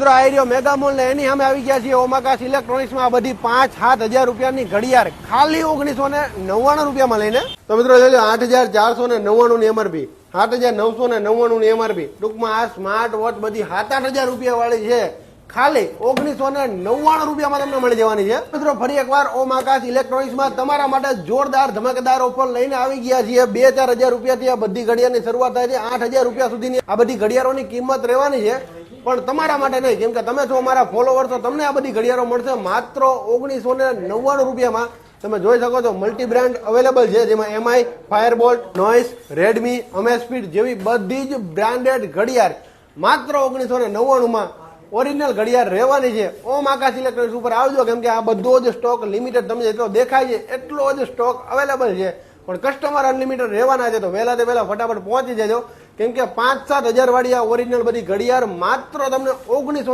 મિત્રો, આ રહ્યો મેગા મોલ ને એની અમે આવી ગયા છીએ ઓમાકાસ ઇલેક્ટ્રોનિક્સમાં આ બધી પાંચ સાત હજાર રૂપિયાની ઘડિયાળ ખાલી ઓગણીસો ને રૂપિયામાં લઈને. આઠ હજાર ચારસો ને નવ્વાણું એમઆરપી સાત હજાર નવસો ને નવ્વાણું ની એમઆરપી ટૂંકમાં આ સ્માર્ટ વોચ બધી સાત આઠ હજાર રૂપિયા છે. ખાલી ઓગણીસો ને નવ્વાણું રૂપિયામાં તમને મળી જવાની છે. મિત્રો, ફરી એકવાર ઓમ આકાશ ઇલેક્ટ્રોનિક્સમાં તમારા માટે જોરદાર ધમાકેદાર ઓફર લઈને આવી ગયા છીએ. બે ચાર હજાર રૂપિયાથી આ બધી ઘડિયાળની શરૂઆત થાય છે. આઠ હજાર રૂપિયા સુધીની આ બધી ઘડિયાળોની કિંમત રહેવાની છે. પણ તમારા માટે નહીં. કેમ કે તમે છો અમારા ફોલોવર છો તમને આ બધી ઘડિયાળો મળશે. માત્ર ઓગણીસો ને નવ્વાણું રૂપિયામાં તમે જોઈ શકો છો મલ્ટી બ્રાન્ડ અવેલેબલ છે, જેમાં એમઆઈ ફાયરબોલ્ટ નોઇસ રેડમી અમેસ્પીડ જેવી બધી જ બ્રાન્ડેડ ઘડિયાળ માત્ર ઓગણીસો ને નવ્વાણુંમાં ઓરિજિનલ ઘડિયાળ રહેવાની છે. ઓમ આકાશ ઇલેક્ટ્રોનિક્સ ઉપર આવજો, કેમ કે આ બધો જ સ્ટોક લિમિટેડ તમને જેટલો દેખાય છે એટલો જ સ્ટોક અવેલેબલ છે. પણ કસ્ટમર અનલિમિટેડ રહેવાના છે, તો વહેલા તે વહેલા ફટાફટ પહોંચી જજો. કેમ કે પાંચ સાત હજાર વાળી આ ઓરિજિનલ બધી ઘડિયાળ માત્ર તમને ઓગણીસો